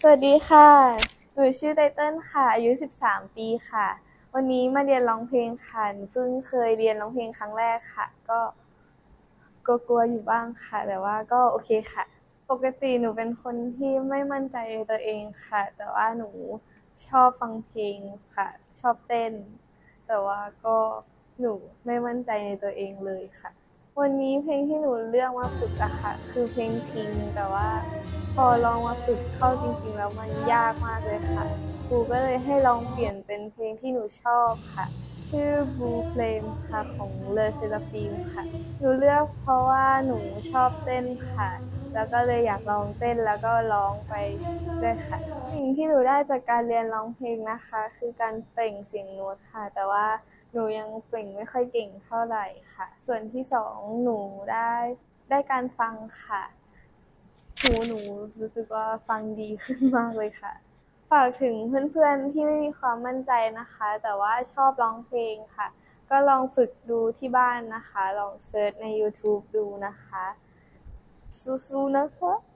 สวัสดีค่ะ หนูชื่อไตเติ้ลค่ะ อายุ 13 ปีค่ะ วันนี้มาเรียนร้องเพลงค่ะเพิ่งเคยเรียนร้องเพลงครั้งแรกค่ะ ก็ก็กลัวอยู่บ้างค่ะ แต่ว่าก็โอเคค่ะ ปกติหนูเป็นคนที่ไม่มั่นใจในตัวเองค่ะ แต่ว่าหนูชอบฟังเพลงค่ะ ชอบเต้น แต่ว่าก็หนูไม่มั่นใจในตัวเองเลยค่ะ วันนี้เพลงที่หนูเลือกมาฝึกอะค่ะ คือเพลงพิงแต่ว่า พอลองมาฝึกเข้าจริง ๆ แล้วมันยากมากเลยค่ะครูก็เลยให้ลองเปลี่ยนเป็นเพลงที่หนูชอบค่ะ ชื่อ Blue Flame ค่ะของเลอเซราฟิมค่ะ หนูเลือกเพราะว่าหนูชอบเต้นค่ะ แล้วก็เลยอยากลองเต้นแล้วก็ร้องไปด้วยค่ะ สิ่งที่หนูได้จากการเรียนร้องเพลงนะคะ คือการเปล่งเสียงโน้ตค่ะ แต่ว่าหนูยังเปล่งไม่ค่อยเก่งเท่าไหร่ค่ะ ส่วนที่สองหนูได้ได้การฟังค่ะหูหนูรู้สึกว่าฟังดีขึ้นมากเลยค่ะ ฝากถึงเพื่อนๆที่ไม่มีความมั่นใจนะคะ แต่ว่าชอบร้องเพลงค่ะ ก็ลองฝึกดูที่บ้านนะคะ ลองเซิร์ชใน YouTube ดูนะคะ สู้ๆนะคะ